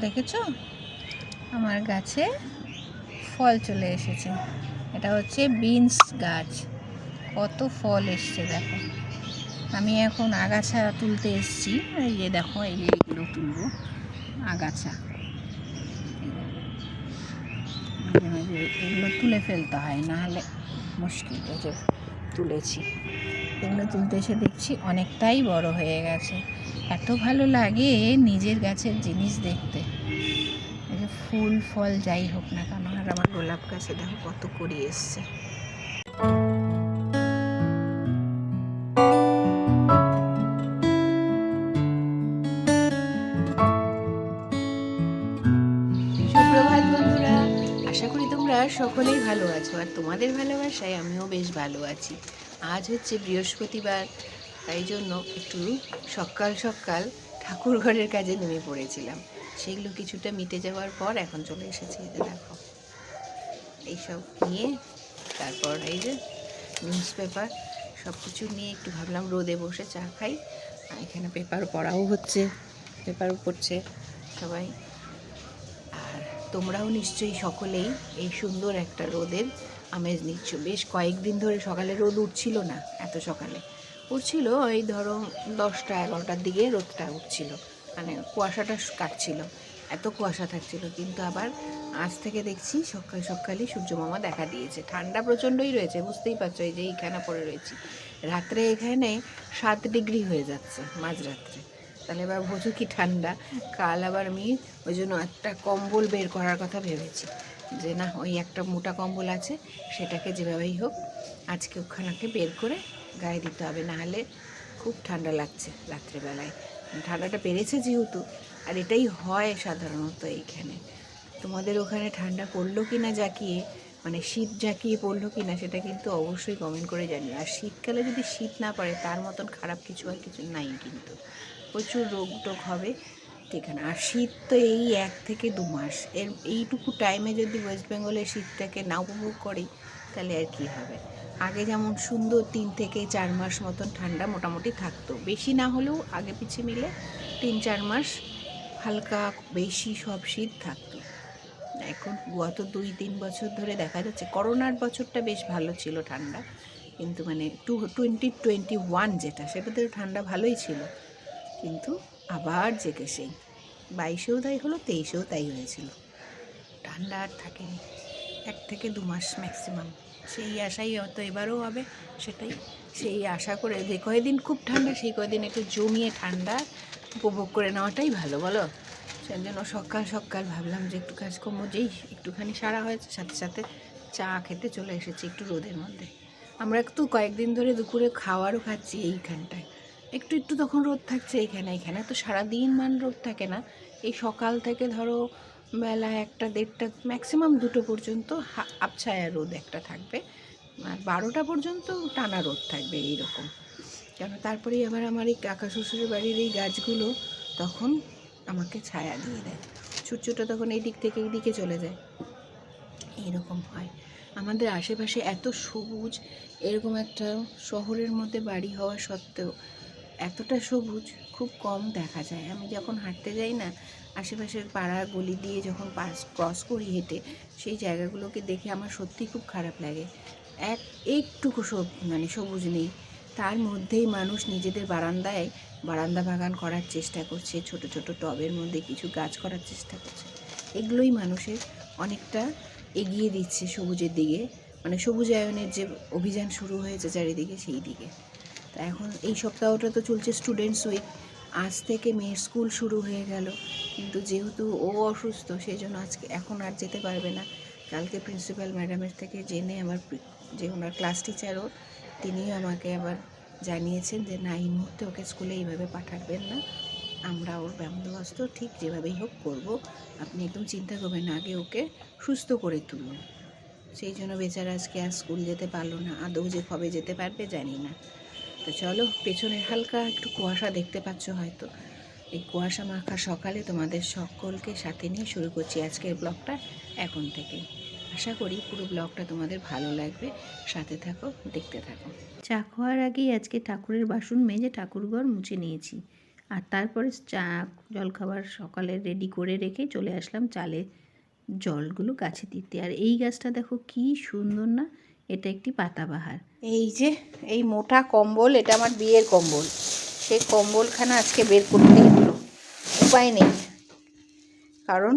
দেখেছ? আমার গাছে ফল চলে এসেছে। এটা হচ্ছে বিনস গাছ। কত ফল এসছে, দেখো। আমি এখন আগাছা তুলতে এসেছি। এই যে দেখো, এই যে এগুলো তুলবো। আগাছা। এগুলো তুলে ফেলতে হয়, নাহলে মুশকিল এই যে তুলেছি। এগুলো তুলতে এসে দেখছি অনেকটাই বড় হয়ে গেছে। এত ভালো লাগে নিজের গাছের জিনিস দেখতে। ফুল, ফল যাই হোক না কেন, আর আমার গোলাপ গাছে দেখো কত করি এসছে। সকলেই ভালো আছো, আর তোমাদের ভালোবাসায় আমিও বেশ ভালো আছি। আজ হচ্ছে বৃহস্পতিবার, তাই জন্য একটু সকাল সকাল ঠাকুর ঘরের কাজে নেমে পড়েছিলাম। সেগুলো কিছুটা মিটে যাওয়ার পর এখন চলে এসেছি যে দেখো। এইসব নিয়ে, তারপর এই যে নিউজ পেপার সব কিছু নিয়ে একটু ভাবলাম রোদে বসে চা খাই। এখানে পেপার পড়াও হচ্ছে পেপারও পড়ছে সবাই। তোমরাও নিশ্চয়ই সকলেই এই সুন্দর একটা রোদের আমেজ নিচ্ছ। বেশ কয়েকদিন ধরে সকালে রোদ উঠছিল না, এত সকালে। উঠছিল এই ধরো দশটা, এগারোটার দিকে রোদটা উঠছিল। মানে কুয়াশাটা কাটছিল, এত কুয়াশা থাকছিল। কিন্তু আবার আজ থেকে দেখছি সকাল সকালই সূর্যমামা দেখা দিয়েছে। ঠান্ডা প্রচণ্ডই রয়েছে, বুঝতেই পারছ এই যে এইখানে পড়ে রয়েছি। রাত্রে এখানে সাত ডিগ্রি হয়ে যাচ্ছে, মাঝরাত্রে। তাহলে এবার বোঝো কি ঠান্ডা। কাল আবার আমি ওই জন্য একটা কম্বল বের করার কথা ভেবেছি। যে না, ওই একটা মোটা কম্বল আছে, সেটাকে যেভাবেই হোক আজকে ওখানাকে বের করে গায়ে দিতে হবে। নাহলে খুব ঠান্ডা লাগছে রাত্রেবেলায়। ঠান্ডাটা বেড়েছে যেহেতু, আর এটাই হয় সাধারণত এইখানে। তোমাদের ওখানে ঠান্ডা পড়ল কি না জাকিয়ে মানে শীত জাকিয়ে পড়ল কি না সেটা কিন্তু অবশ্যই কমেন্ট করে জানি আর শীতকালে যদি শীত না পড়ে, তার মতন খারাপ কিছু আর কিছু নাই কিন্তু। প্রচুর রোগ টোগ হবে ঠিক না আর শীত তো এই এক থেকে দু মাস। এর এইটুকু টাইমে যদি ওয়েস্ট বেঙ্গলের শীতটাকে না উপভোগ করি, তাহলে আর কি হবে? আগে যেমন সুন্দর তিন থেকে চার মাস মতন ঠান্ডা মোটামুটি থাকতো। বেশি না হলেও আগে পিছিয়ে মিলে তিন চার মাস হালকা বেশি সব শীত থাকতো। এখন গত দুই তিন বছর ধরে দেখা যাচ্ছে করোনার বছরটা বেশ ভালো ছিল ঠান্ডা। কিন্তু মানে টু টোয়েন্টি টোয়েন্টি ওয়ান যেটা সেটাতে ঠান্ডা ভালোই ছিল। কিন্তু আবার জেগে সেই। বাইশেও তাই হলো, তেইশেও তাই হয়েছিল। ঠান্ডা আর থাকেনি, এক থেকে দু মাস ম্যাক্সিমাম সেই আশাই হয়তো এবারও হবে, সেটাই। সেই আশা করে যে কয়দিন খুব ঠান্ডা, সেই কয়দিন একটু জমিয়ে ঠান্ডা উপভোগ করে নেওয়াটাই ভালো, বলো? সেই জন্য সকাল সকাল ভাবলাম যে একটু কাজকর্ম যেই একটুখানি সারা হয়েছে, সাথে সাথে চা খেতে চলে এসেছি একটু রোদের মধ্যে। আমরা একটু কয়েকদিন ধরে দুপুরে খাওয়ারও খাচ্ছি এইখানটায়। একটু একটু তখন রোদ থাকছে এইখানে এখানে। তো সারাদিন মান রোদ থাকে না। এই সকাল থেকে ধরো বেলা একটা, দেড়টা ম্যাক্সিমাম দুটো পর্যন্ত আবছায়া রোদ একটা থাকবে। আর বারোটা পর্যন্ত টানা রোদ থাকবে এইরকম। কেন তারপরেই আবার আমার এই কাকা শ্বশুরের বাড়ির এই গাছগুলো তখন আমাকে ছায়া দিয়ে দেয়। সূর্যটা তখন এই দিক থেকে এই দিকে চলে যায়। এইরকম হয়। আমাদের আশেপাশে এত সবুজ, এরকম একটা শহরের মধ্যে বাড়ি হওয়া সত্ত্বেও এতটা সবুজ, খুব কম দেখা যায়। আমি যখন হাঁটতে যাই না, আশেপাশের পাড়া গলি দিয়ে যখন পাস ক্রস করি হেঁটে, সেই জায়গাগুলোকে দেখে আমার সত্যি খুব খারাপ লাগে। এক, একটুকু সব মানে সবুজ নেই। তার মধ্যেই মানুষ নিজেদের বারান্দায় বারান্দা বাগান করার চেষ্টা করছে, ছোট ছোট টবের মধ্যে কিছু গাছ করার চেষ্টা করছে। এগুলোই মানুষের অনেকটা এগিয়ে দিচ্ছে সবুজের দিকে মানে সবুজায়নের যে অভিযান শুরু হয়েছে চারিদিকে, সেই দিকে। এখন এই সপ্তাহটা তো চলছে স্টুডেন্টস উইক আজ থেকে মেয়ের স্কুল শুরু হয়ে গেল। কিন্তু যেহেতু ও অসুস্থ সেই জন্য আজকে এখন আর যেতে পারবে না। কালকে প্রিন্সিপাল ম্যাডামের থেকে জেনে আমার যে ওনার ক্লাস টিচারও তিনিও আমাকে আবার জানিয়েছেন যে, না, এই মুহূর্তে ওকে স্কুলে এইভাবে পাঠাবেন না। আমরা ওর বন্দোবস্ত ঠিক যেভাবেই হোক করব। আপনি একদম চিন্তা করবেন আগে ওকে সুস্থ করে তুলুন। সেই জন্য বেচারা আজকে আর স্কুল যেতে পারল না। আদৌ যে কবে যেতে পারবে জানি না। তো চলো পেছনে হালকা একটু কুয়াশা দেখতে পাচ্ছ হয়তো। এই কুয়াশা মাখা সকালে তোমাদের সকলকে সাথে নিয়ে শুরু করছি আজকের ব্লগটা এখন থেকে। আশা করি পুরো ব্লগটা তোমাদের ভালো লাগবে। সাথে থাকো, দেখতে থাকো। চা খাওয়ার আগেই আজকে ঠাকুরের বাসন মেজে ঠাকুরঘর মুছে নিয়েছি। আর তারপরে চা, জলখাবার সকালে রেডি করে রেখে চলে আসলাম চালে জলগুলো গাছে দিতে। আর এই গাছটা দেখো কি সুন্দর না? এটা একটি পাতাবাহার। এই যে, এই মোটা কম্বল, এটা আমার বিয়ের কম্বল। সেই কম্বলখানা আজকে বের করতেই হলো। উপায় নেই। কারণ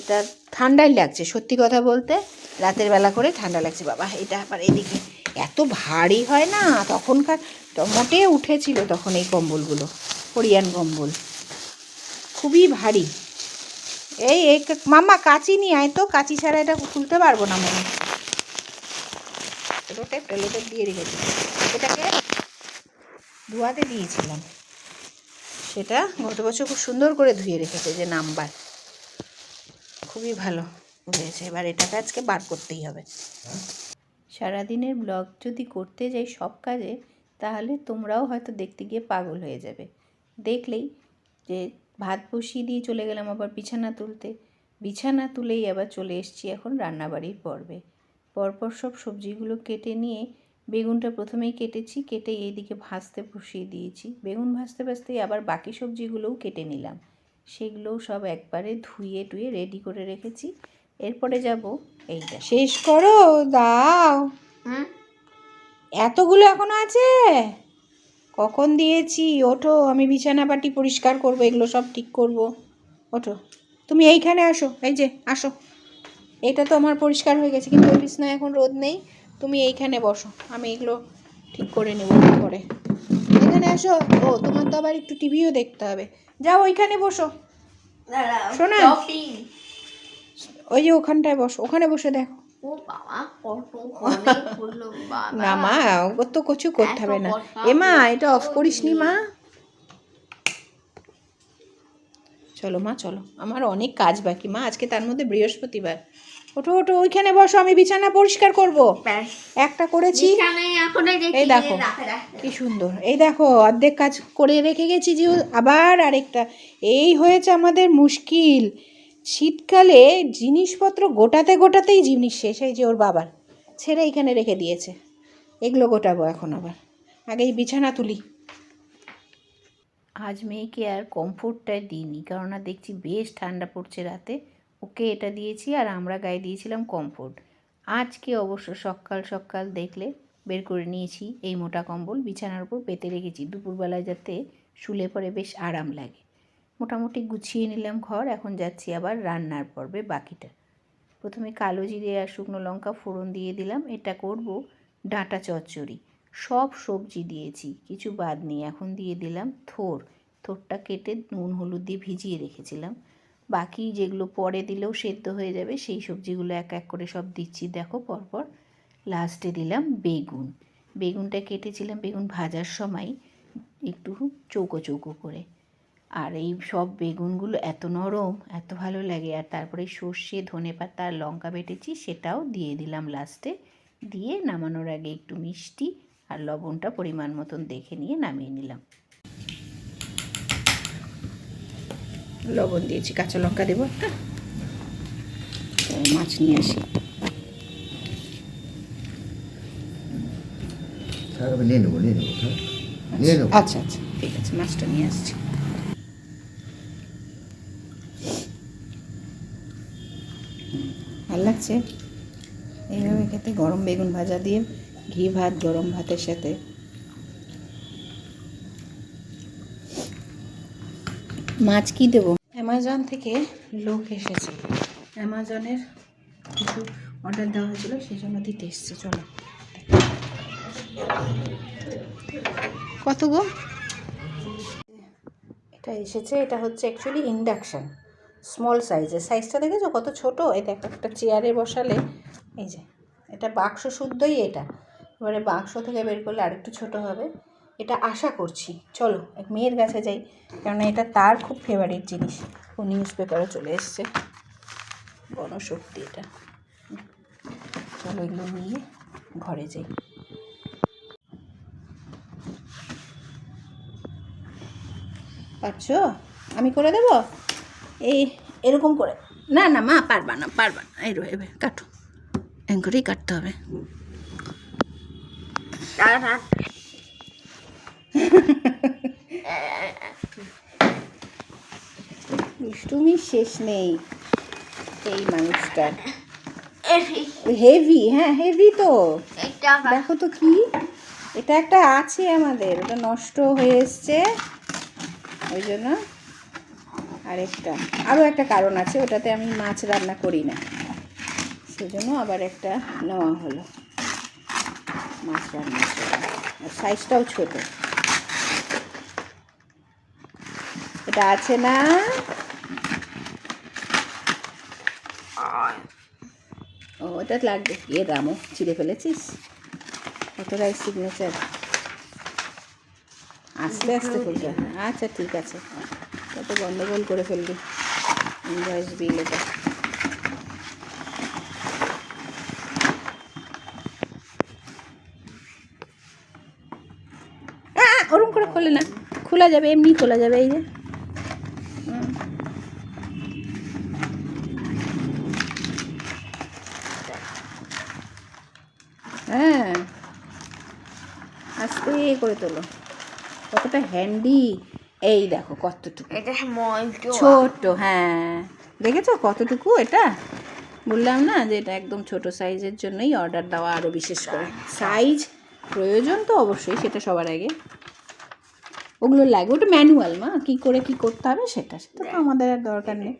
এটা ঠান্ডাই লাগছে, সত্যি কথা বলতে রাতের বেলা করে ঠান্ডা লাগছে। বাবা, এটা আবার এদিকে এত ভারী হয় না? তখনকার মোটে উঠেছিল তখন এই কম্বলগুলো, কোরিয়ান কম্বল। খুবই ভারী। এই মামা কাঁচি নিয়ে আয় তো। কাঁচি ছাড়া এটা খুলতে পারব না মনে হয়। এটাতে প্লেটে দিয়ে রেখেছি। এটাকে ধোয়াতে দিয়েছিলাম। সেটা গত বছর খুব সুন্দর করে ধুয়ে রেখেছে যে নাম্বার। খুবই ভালো হয়েছে। এবার এটাকে আজকে বার করতেই হবে। সারাদিনের ব্লগ যদি করতে যাই সব কাজে, তাহলে তোমরাও হয়তো দেখতে গিয়ে পাগল হয়ে যাবে। দেখলেই যে ভাত বসিয়ে দিয়ে চলে গেলাম আবার বিছানা তুলতে। বিছানা তুলেই আবার চলে এসেছি এখন রান্নাবাড়ির পর্বে। পরপর সব সবজিগুলো কেটে নিয়ে বেগুনটা প্রথমেই কেটেছি কেটে এইদিকে ভাজতে বসিয়ে দিয়েছি। বেগুন ভাজতে ভাজতেই আবার বাকি সবজিগুলোও কেটে নিলাম। সেগুলোও সব একবারে ধুয়ে টুয়ে রেডি করে রেখেছি। এরপরে যাব এইটা শেষ করো? দাও। এতগুলো এখনও আছে? কখন দিয়েছি? ওঠো আমি বিছানা পাটি পরিষ্কার করব এগুলো সব ঠিক করব। ওঠো। তুমি এইখানে আসো এই যে আসো। এটা তো আমার পরিষ্কার হয়ে গেছে কিন্তু ওই বিছনায় এখন রোদ নেই। তুমি এইখানে বসো আমি এগুলো ঠিক করে নেব পরে। এখানে আসো ও তোমার তো আবার একটু টিভিও দেখতে হবে। যাও ওইখানে বসো। শোনা? ওই যে ওখানটায় বসো ওখানে বসে দেখো। না মা ও তো কিছু করতে হবে না। এ মা এটা অফ করিস নি মা? চলো মা চলো। আমার অনেক কাজ বাকি মা আজকে তার মধ্যে বৃহস্পতিবার। ওঠো ওঠো ওইখানে বসো আমি বিছানা পরিষ্কার করব। একটা করেছি। এই দেখো। কি সুন্দর। এই দেখো অর্ধেক কাজ করে রেখে গেছি যে আবার আরেকটা। এই হয়েছে আমাদের মুশকিল। শীতকালে জিনিসপত্র গোটাতে গোটাতেই জিনিস শেষ এই যে ওর বাবার। ছেড়ে এখানে রেখে দিয়েছে। এগুলো গোটাবো এখন আবার। আগে এই বিছানা তুলি। আজ মেয়েকে আর কমফোর্টটা দিইনি। কেননা দেখছি বেশ ঠান্ডা পড়ছে রাতে। ওকে এটা দিয়েছি আর আমরা গায়ে দিয়েছিলাম কমফোর্ট। আজকে অবশ্য সকাল সকাল দেখলে বের করে নিয়েছি এই মোটা কম্বল। বিছানার উপর পেতে রেখেছি। দুপুরবেলায় যাতে শুলে পরে বেশ আরাম লাগে। মোটামুটি গুছিয়ে নিলাম ঘর। এখন যাচ্ছি আবার রান্নার পর্বে বাকিটা। প্রথমে কালো জিরে আর শুকনো লঙ্কা ফোড়ন দিয়ে দিলাম। এটা করব ডাঁটা চচ্চড়ি। সব সবজি দিয়েছি, কিছু বাদ নেই। এখন দিয়ে দিলাম থোর। থোরটা কেটে নুন, হলুদ দিয়ে ভিজিয়ে রেখেছিলাম। বাকি যেগুলো পরে দিলেও সেদ্ধ হয়ে যাবে, সেই সবজিগুলো এক এক করে সব দিচ্ছি। দেখো পরপর লাস্টে দিলাম বেগুন। বেগুনটা কেটেছিলাম, বেগুন ভাজার সময় একটু চৌকো চৌকো করে। আর এই সব বেগুনগুলো এত নরম, এত ভালো লাগে। আর তারপরে সর্ষে, ধনে পাতা আর লঙ্কা বেটেছি, সেটাও দিয়ে দিলাম লাস্টে। দিয়ে নামানোর আগে একটু মিষ্টি আর লবণটা পরিমাণ মতন দেখে নিয়ে নামিয়ে নিলাম। লবণ দিয়েছি কাঁচা লঙ্কা দেবো একটা। মাছ নিয়ে আসি। আচ্ছা আচ্ছা ঠিক আছে মাছটা নিয়ে আসছি। ভালো লাগছে? এইভাবে খেতে গরম বেগুন ভাজা দিয়ে। ঘি ভাত গরম ভাতের সাথে। মাছ কি দেবো? অ্যামাজন থেকে লোক এসেছে। অ্যামাজনের কিছু অর্ডার দেওয়া হয়েছিল সেই জন্য দিতে এসছে। চলো। কত গো? এটা এসেছে এটা হচ্ছে অ্যাকচুয়ালি ইন্ডাকশান স্মল সাইজের সাইজটা দেখেছ? কত ছোট? এই দেখো একটা চেয়ারে বসালে এই যে এটা বাক্স শুদ্ধই এটা। এবারে বাক্স থেকে বের করলে আরেকটু ছোট হবে। এটা আশা করছি। চলো, এক মেয়ের কাছে যাই, কেননা এটা তার খুব ফেভারিট জিনিস। ও নিউজ পেপারে চলে এসছে। গণশক্তি এটা। চলো এগুলো নিয়ে ঘরে যাই। পারছ? আমি করে দেবো? এই, এরকম করে। না না, মা, পারবা না পারবা না। এই কাটো। এম করেই কাটতে হবে। টাটা শেষ নেই এই মানুষটার এফি হেভি হ্যাঁ হেভি তো। দেখো তো কি? এটা একটা আছে আমাদের ওটা নষ্ট হয়ে এসছে। ওই জন্য আরেকটা। আরও একটা কারণ আছে ওটাতে আমি মাছ রান্না করি না। সেজন্য আবার একটা নেওয়া হলো। মাছ রান্না আর সাইজটাও ছোট। এটা আছে না? ও ওটা লাগবে। এ রামো চিড়ে ফেলেছিস? কতটাই সিগনেচার আস্তে আস্তে করবে আচ্ছা ঠিক আছে। কত গন্ডগোল করে ফেলবি। ইনভয়েস বিল এটা আহ, ওরম করে খোলে না খোলা যাবে এমনি খোলা যাবে এই যে। হ্যাঁ। আস্তে করে তোলো। কতটা হ্যান্ডি এই দেখো কতটুকু। এটা ছোট হ্যাঁ। দেখেছ কতটুকু এটা? বললাম না যে এটা একদম ছোট সাইজের জন্যই অর্ডার দেওয়া আরও বিশেষ করে। সাইজ প্রয়োজন তো অবশ্যই সেটা সবার আগে। ওগুলো লাগবে ওটা ম্যানুয়াল মা কী করে কী করতে হবে সেটা সেটা তো আমাদের আর দরকার নেই।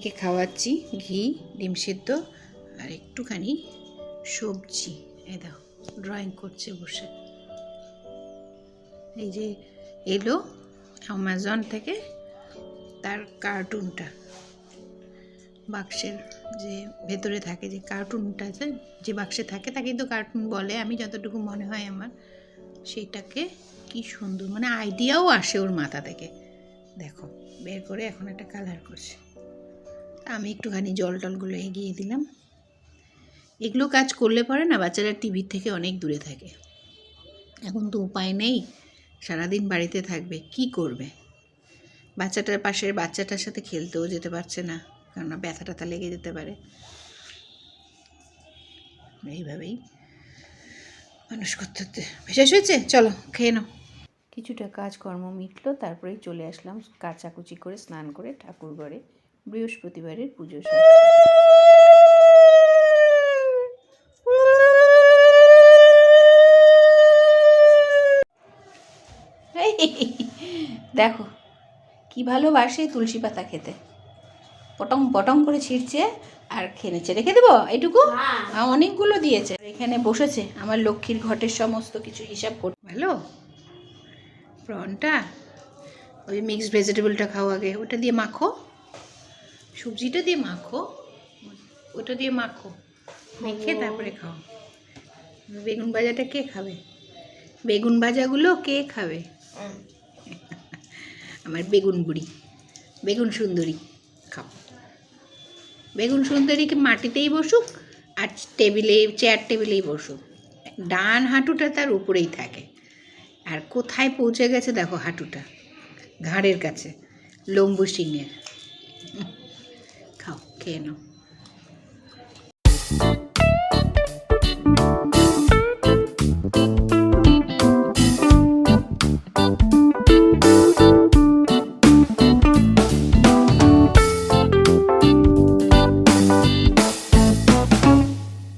মেয়েকে খাওয়াচ্ছি, ঘি, ডিম সিদ্ধ আর একটুখানি সবজি। এই দেখো ড্রয়িং করছে বসে। এই যে এলো অ্যামাজন থেকে তার কার্টুনটা বাক্সের যে ভেতরে থাকে যে কার্টুনটা আছে, যে বাক্সে থাকে তাকে তো কার্টুন বলে। আমি যতটুকু মনে হয় আমার, সেইটাকে কি সুন্দর মানে আইডিয়াও আসে ওর মাথা থেকে। দেখো, বের করে এখন একটা কালার করছে। আমি একটুখানি জল টলগুলো এগিয়ে দিলাম। এগুলো কাজ করলে পরে না বাচ্চারা টিভির থেকে অনেক দূরে থাকে। এখন তো উপায় নেই, সারাদিন বাড়িতে থাকবে, কি করবে? বাচ্চাটার পাশের বাচ্চাটার সাথে খেলতেও যেতে পারছে না, কেননা ব্যথা ট্যাথা লেগে যেতে পারে। এইভাবেই মানুষ করতে করতে শেষ হয়েছে? চলো, খেয়ে নাও। কিছুটা কাজকর্ম মিটলো, তারপরেই চলে আসলাম কাচাকুচি করে, স্নান করে ঠাকুর ঘরে বৃহস্পতিবারের পুজো। দেখো কি ভালোবাসে তুলসী পাতা খেতে। পটং পটং করে ছিঁড়ছে আর খেনেছে। রেখে দেবো এইটুকু হ্যাঁ। অনেকগুলো দিয়েছে। এখানে বসেছে। আমার লক্ষ্মীর ঘটের সমস্ত কিছু হিসাব করতে ভালো? প্রনটা ওই মিক্সড ভেজিটেবলটা খাও আগে। ওটা দিয়ে মাখো। সবজিটা দিয়ে মাখো। ওটা দিয়ে মাখো। মেখে তারপরে খাও। বেগুন ভাজাটা কে খাবে? বেগুন ভাজাগুলো কে খাবে? আমার বেগুন বুড়ি। বেগুন সুন্দরী। খাও। বেগুন সুন্দরীকে মাটিতেই বসুক আর টেবিলে, চেয়ার টেবিলেই বসুক। ডান হাঁটুটা তার উপরেই থাকে। আর কোথায় পৌঁছে গেছে দেখো হাঁটুটা। ঘাড়ের কাছে, লম্বু সিংয়ের খাও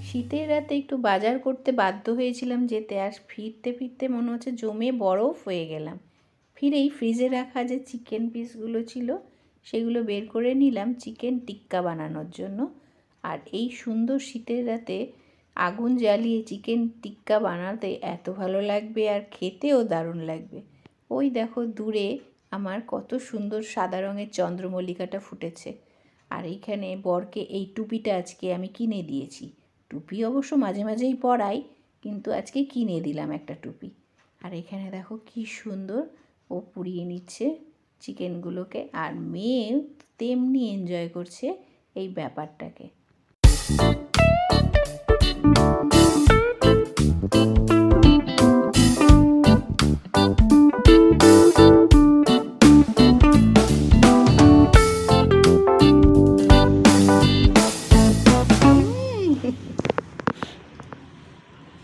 শীতের রাতে একটু বাজার করতে বাধ্য হয়েছিলাম যেতে, আর ফিরতে ফিরতে মনে হচ্ছে জমে বরফ হয়ে গেলাম। ফিরেই ফ্রিজে রাখা যে চিকেন পিসগুলো ছিল সেগুলো বের করে নিলাম চিকেন টিক্কা বানানোর জন্য। আর এই সুন্দর শীতের রাতে আগুন জ্বালিয়ে চিকেন টিক্কা বানাতে এত ভালো লাগবে আর খেতেও দারুণ লাগবে। ওই দেখো দূরে আমার কত সুন্দর সাদা রঙের চন্দ্রমল্লিকাটা ফুটেছে। আর এইখানে বরকে এই টুপিটা আজকে আমি কিনে দিয়েছি। টুপি অবশ্য মাঝে মাঝেই পরাই, কিন্তু আজকে কিনে দিলাম একটা টুপি। আর এখানে দেখো কি সুন্দর ও পুড়িয়ে নিচ্ছে। চিকেনগুলোকে আর মেয়ে তেমনি এনজয় করছে এই ব্যাপারটাকে।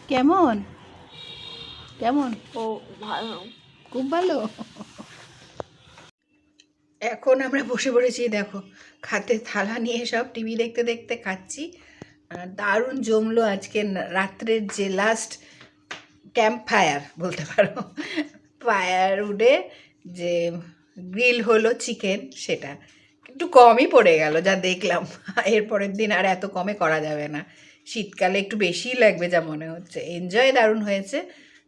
কেমন? কেমন? ও ভালো। খুব ভালো? এখন আমরা বসে পড়েছি, দেখো খাতে থালা নিয়ে সব টিভি দেখতে দেখতে খাচ্ছি। দারুণ জমলো আজকে রাত্রের যে লাস্ট ক্যাম্প ফায়ার বলতে পারো। ফায়ার উডে যে গ্রিল হলো চিকেন সেটা। একটু কমই পড়ে গেল, যা দেখলাম। এরপরের দিন আর এত কমে করা যাবে না। শীতকালে একটু বেশিই লাগবে যা মনে হচ্ছে। এনজয় দারুণ হয়েছে।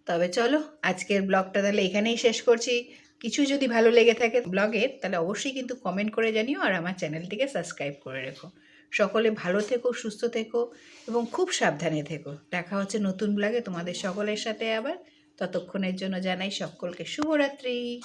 তবে চলো, আজকের ব্লগটা তাহলে এখানেই শেষ করছি। কিছু যদি ভালো লেগে থাকে ব্লগের তাহলে অবশ্যই কিন্তু কমেন্ট করে জানিও আর আমার চ্যানেলটিকে সাবস্ক্রাইব করে রেখো। সকলে ভালো থেকো, সুস্থ থেকো এবং খুব সাবধানে থেকো। দেখা হচ্ছে নতুন ব্লগে তোমাদের সকলের সাথে আবার। ততক্ষণের জন্য জানাই সকলকে শুভরাত্রি।